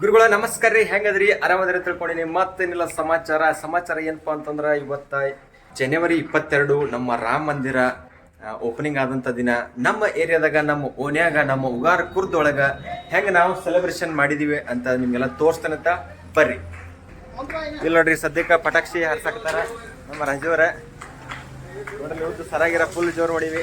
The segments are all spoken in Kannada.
ಗುರುಗಳ ನಮಸ್ಕಾರ ರೀ ಹೆಂಗದ್ರಿ? ಆರಾಮದ್ರಿ ತಿಳ್ಕೊಂಡಿನಿ. ಮತ್ತೇನಿಲ್ಲ ಸಮಾಚಾರ? ಸಮಾಚಾರ ಏನಪ್ಪ ಅಂತಂದ್ರೆ, ಇವತ್ತ ಜನವರಿ ಇಪ್ಪತ್ತೆರಡು ನಮ್ಮ ರಾಮ ಮಂದಿರ ಓಪನಿಂಗ್ ಆದಂಥ ದಿನ. ನಮ್ಮ ಏರಿಯಾದಾಗ, ನಮ್ಮ ಓನ್ಯಾಗ ನಮ್ಮ ಉಗಾರ ಕುರ್ದೊಳಗ ಹೆಂಗ ನಾವು ಸೆಲೆಬ್ರೇಷನ್ ಮಾಡಿದೀವಿ ಅಂತ ನಿಮ್ಗೆಲ್ಲ ತೋರಿಸ್ತೇನಂತ ಬರ್ರಿ. ಇಲ್ಲ ನೋಡ್ರಿ, ಸದ್ಯಕ್ಕೆ ಪಟಾಕ್ಷಿ ಹಾರ್ಸಾಕತ್ತಾರ ನಮ್ಮ ರಂಜುವರ ನೋಡಲಿ ಸರಾಗಿರ ಫುಲ್ ಜೋರು ಹೊಡಿವಿ.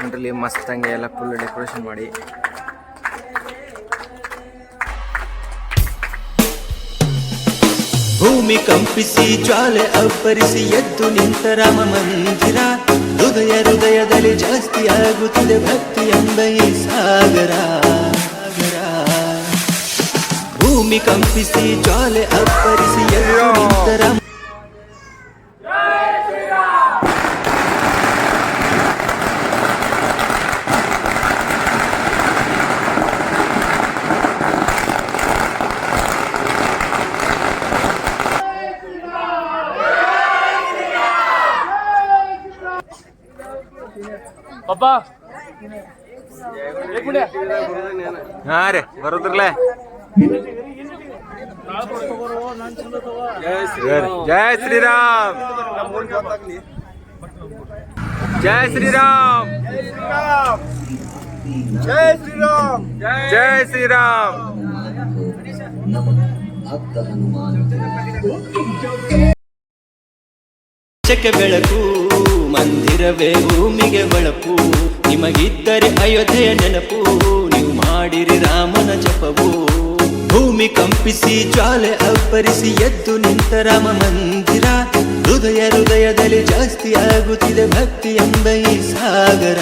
ನೋಡ್ರಿ ಮಸ್ತ್ ಹಂಗೆ ಎಲ್ಲ ಫುಲ್ ಡೆಕೋರೇಷನ್ ಮಾಡಿ ಭೂಮಿ ಕಂಪಿಸಿ, ಜ್ವಾಲೆ ಅಪ್ಪರಿಸಿ ಎದ್ದು ನಿಂತ ರಾಮ ಮಂದಿರ ಹೃದಯ ಹೃದಯದಲ್ಲಿ ಜಾಸ್ತಿ ಆಗುತ್ತಿದೆ ಭಕ್ತಿ ಎಂಬ ಈ ಸಾಗರ. ಭೂಮಿ ಕಂಪಿಸಿ, ಜ್ವಾಲೆ ಅಪ್ಪರಿಸಿ ಎದ್ದು ನಿಂತ ರಾಮ ಹಾ ರೀ ಬರೋದ್ರಲ್ಲೇ. ಜಯ ಶ್ರೀರಾಮ್. ಜಯ ಶ್ರೀರಾಮ್. ಜಯ ಶ್ರೀರಾಮ್. ಜಯ ಶ್ರೀರಾಮ್. ಬೆಳಕು ಮಂದಿರವೇ ಭೂಮಿಗೆ ಬಳಪು. ನಿಮಗಿದ್ದರೆ ಅಯೋಧ್ಯೆಯ ನೆನಪು. ನೀವು ಮಾಡಿರಿ ರಾಮನ ಜಪವು. ಭೂಮಿ ಕಂಪಿಸಿ, ಜ್ವಾಲೆ ಅಪ್ಪರಿಸಿ ಎದ್ದು ನಿಂತ ರಾಮ ಮಂದಿರ. ಹೃದಯ ಹೃದಯದಲ್ಲಿ ಜಾಸ್ತಿ ಆಗುತ್ತಿದೆ ಭಕ್ತಿ ಎಂಬ ಈ ಸಾಗರ.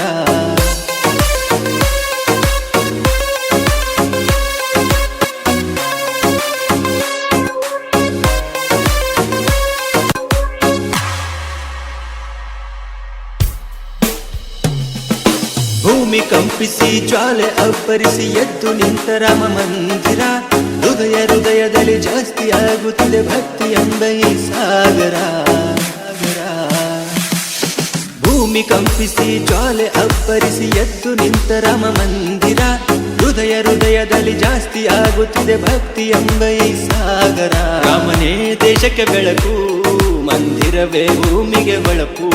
ಕಂಪಿಸಿ ಜ್ವಾಲೆ ಅಬ್ಬರಿಸಿ ಎದ್ದು ನಿಂತ ರಾಮ ಮಂದಿರ. ಹೃದಯ ಹೃದಯದಲ್ಲಿ ಜಾಸ್ತಿ ಆಗುತ್ತಿದೆ ಭಕ್ತಿ ಎಂಬ ಈ ಸಾಗರ. ಭೂಮಿ ಕಂಪಿಸಿ ಜ್ವಾಲೆ ಅಬ್ಬರಿಸಿ ಎದ್ದು ನಿಂತ ರಾಮ ಮಂದಿರ. ಹೃದಯ ಹೃದಯದಲ್ಲಿ ಜಾಸ್ತಿ ಆಗುತ್ತಿದೆ ಭಕ್ತಿ ಎಂಬ ಈ ಸಾಗರ. ರಾಮನೇ, ದೇಶಕ್ಕೆ ಬೆಳಕು, ಮಂದಿರವೇ ಭೂಮಿಗೆ ಬಳಪು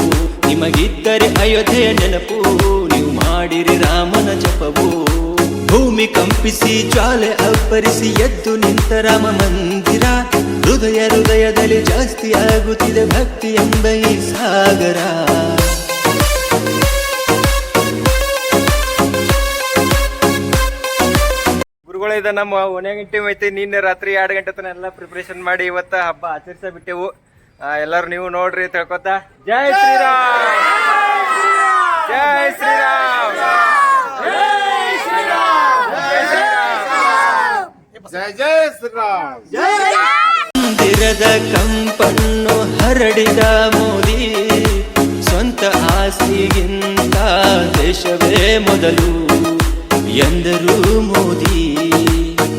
ನಿಮಗಿದ್ದರೆ ಅಯೋಧ್ಯೆಯ ನೆನಪು. ಮಾಡಿರಿ ರಾಮನ ಜಪವು. ಭೂಮಿ ಕಂಪಿಸಿ, ಜ್ವಾಲೆ ಅಪ್ಪರಿಸಿ ಎದ್ದು ನಿಂತ ರಾಮ ಮಂದಿರ. ಹೃದಯ ಹೃದಯದಲ್ಲಿ ಜಾಸ್ತಿ ಆಗುತ್ತಿದೆ ಭಕ್ತಿ ಎಂಬ ಈ ಸಾಗರ. ಗುರುಗಳ ನಮ್ಮ ಒಂದೇ ಟೀಮ್ ಐತಿ. ನಿನ್ನೆ ರಾತ್ರಿ ಎರಡು ಗಂಟೆ ತನ ಎಲ್ಲ ಪ್ರಿಪರೇಷನ್ ಮಾಡಿ ಇವತ್ತ ಹಬ್ಬ ಆಚರಿಸ ಬಿಟ್ಟೆವು ಎಲ್ಲರೂ ನೀವು ನೋಡ್ರಿ ತಿಳ್ಕೊತ. ಜೈ ಶ್ರೀರಾಮ್! ಜೈ ಶ್ರೀರಾಮ್. ಮಂದಿರದ ಕಂಪನ್ನು ಹರಡಿದ ಮೋದಿ ಸ್ವಂತ ಆಸ್ತಿಗಿಂತ ದೇಶವೇ ಮೊದಲು ಎಂದರು ಮೋದಿ.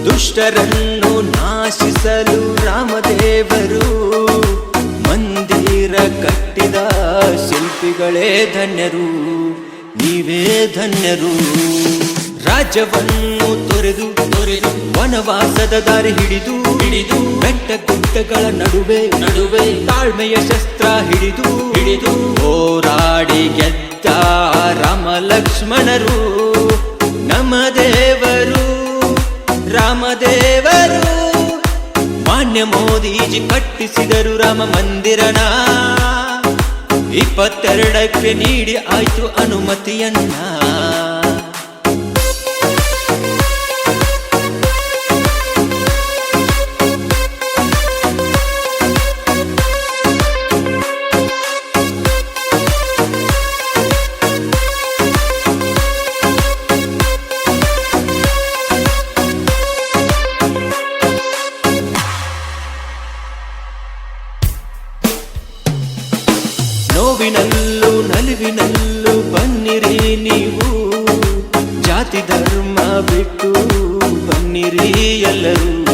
ದುಷ್ಟರನ್ನು ನಾಶಿಸಲು ಶಿಲ್ಪಿಗಳೇ ಧನ್ಯರು, ನೀವೇ ಧನ್ಯರು. ರಾಜ್ಯವನ್ನು ತೊರೆದು ತೊರೆದು ವನವಾಸದ ದಾರಿ ಹಿಡಿದು ಹಿಡಿದು ಬೆಟ್ಟ ಗುಡ್ಡಗಳ ನಡುವೆ ನಡುವೆ ತಾಳ್ಮೆಯ ಶಸ್ತ್ರ ಹಿಡಿದು ಹಿಡಿದು ಹೋರಾಡಿ ಗೆದ್ದ ರಾಮ ಲಕ್ಷ್ಮಣರು ನಮ್ಮ ದೇವರು ರಾಮದೇವರು. ಮಾನ್ಯ ಮೋದಿಜಿ ಕಟ್ಟಿಸಿದರು ರಾಮ ಮಂದಿರನ. ಇಪ್ಪತ್ತೆರಡಕ್ಕೆ ನೀಡಿ ಆಯ್ತು ಅನುಮತಿಯನ್ನ. ನಲಿವಿನಲ್ಲೂ ಬನ್ನಿರಿ ನೀವು. ಜಾತಿ ಧರ್ಮ ಬಿಟ್ಟು ಬನ್ನಿರಿ ಎಲ್ಲರೂ.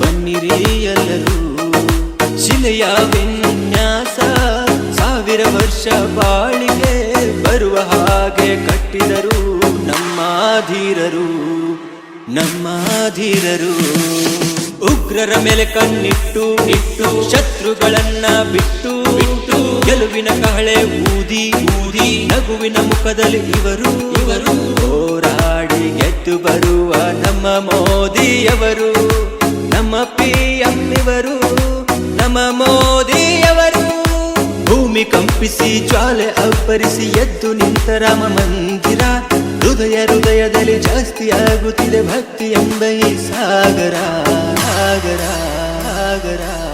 ಬನ್ನಿರಿ ಎಲ್ಲರೂ. ಶಿಲೆಯ ವಿನ್ಯಾಸ ಸಾವಿರ ವರ್ಷ ಬಾಳಿಗೆ ಬರುವ ಹಾಗೆ ಕಟ್ಟಿದರು ನಮ್ಮ ಧೀರರು ನಮ್ಮ ಧೀರರು. ಉಗ್ರರ ಮೇಲೆ ಕಣ್ಣಿಟ್ಟು ಇಟ್ಟು ಶತ್ರುಗಳನ್ನ ಬಿಟ್ಟು ಗೆಲುವಿನ ಕಹಳೆ ಊದಿ ಊದಿ, ನಗುವಿನ ಮುಖದಲ್ಲಿ ಇವರು ಇವರು ಹೋರಾಡಿ ಗೆದ್ದು ಬರುವ ನಮ್ಮ ಮೋದಿಯವರು, ನಮ್ಮ ಪಿ ಎಂ ನಮ್ಮ ಮೋದಿಯವರು. ಭೂಮಿ ಕಂಪಿಸಿ, ಜ್ವಾಲೆ ಅಬ್ಬರಿಸಿ ಎದ್ದು ನಿಂತ ರಾಮ ಮಂದಿರ, ಹೃದಯ ಹೃದಯದಲ್ಲಿ ಜಾಸ್ತಿ ಆಗುತ್ತಿದೆ ಭಕ್ತಿ ಎಂಬ ಈ ಸಾಗರ ಸಾಗರ ಸಾಗರ.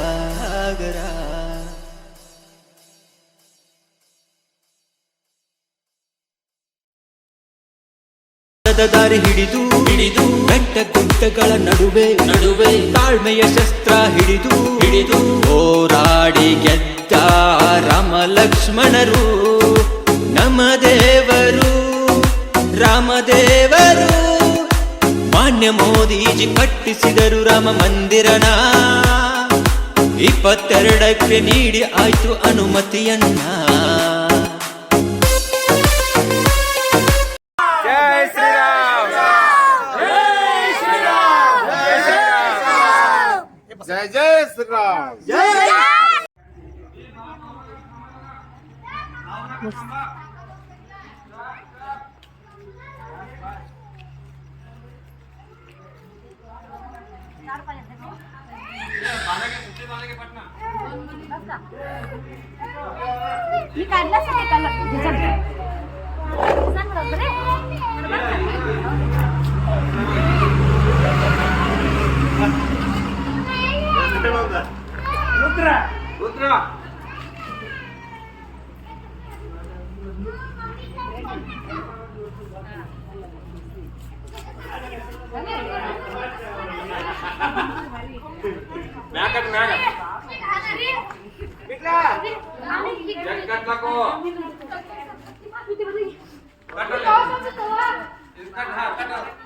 ದ ದಾರಿ ಹಿಡಿದು ಹಿಡಿದು ಬೆಟ್ಟ ಗುಡ್ಡಗಳ ನಡುವೆ ನಡುವೆ ತಾಳ್ಮೆಯ ಶಸ್ತ್ರ ಹಿಡಿದು ಹಿಡಿದು ಹೋರಾಡಿ ಗೆದ್ದ ರಾಮ ಲಕ್ಷ್ಮಣರು ನಮ್ಮ ದೇವರು ರಾಮದೇವರು. ಮಾನ್ಯ ಮೋದಿಜಿ ಕಟ್ಟಿಸಿದರು ರಾಮ ಮಂದಿರನ. ಇಪ್ಪತ್ತೆರಡಕ್ಕೆ ನೀಡಿ ಆಯ್ತು ಅನುಮತಿಯನ್ನ. జై జై శ్రీరామ్ मी काढला सगळे काढला ರುದ್ರ ರುದ್ರ ಮ್ಯಾಕಟ್ ಮ್ಯಾಗ ಬಿಟ್ಲ ಜಗ್ ಕಟ್ಲಕು ಕಟ್ಟ ಕಟ್ಟ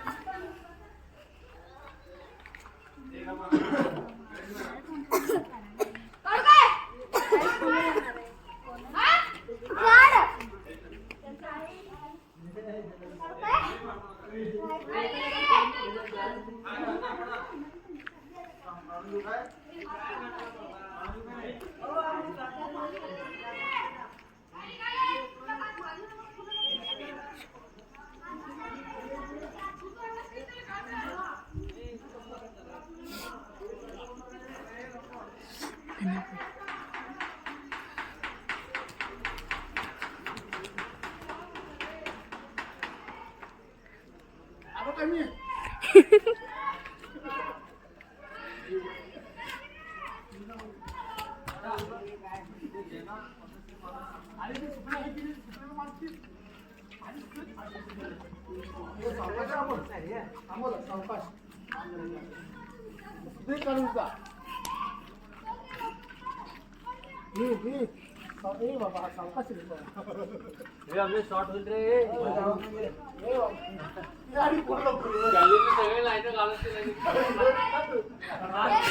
嘿嘿嘿。ए बाबा सावकाश रे बाबा हे आमचे शॉर्ट होईल रे ए बाबा गाडी पूर्ण सगळे लाईट घालत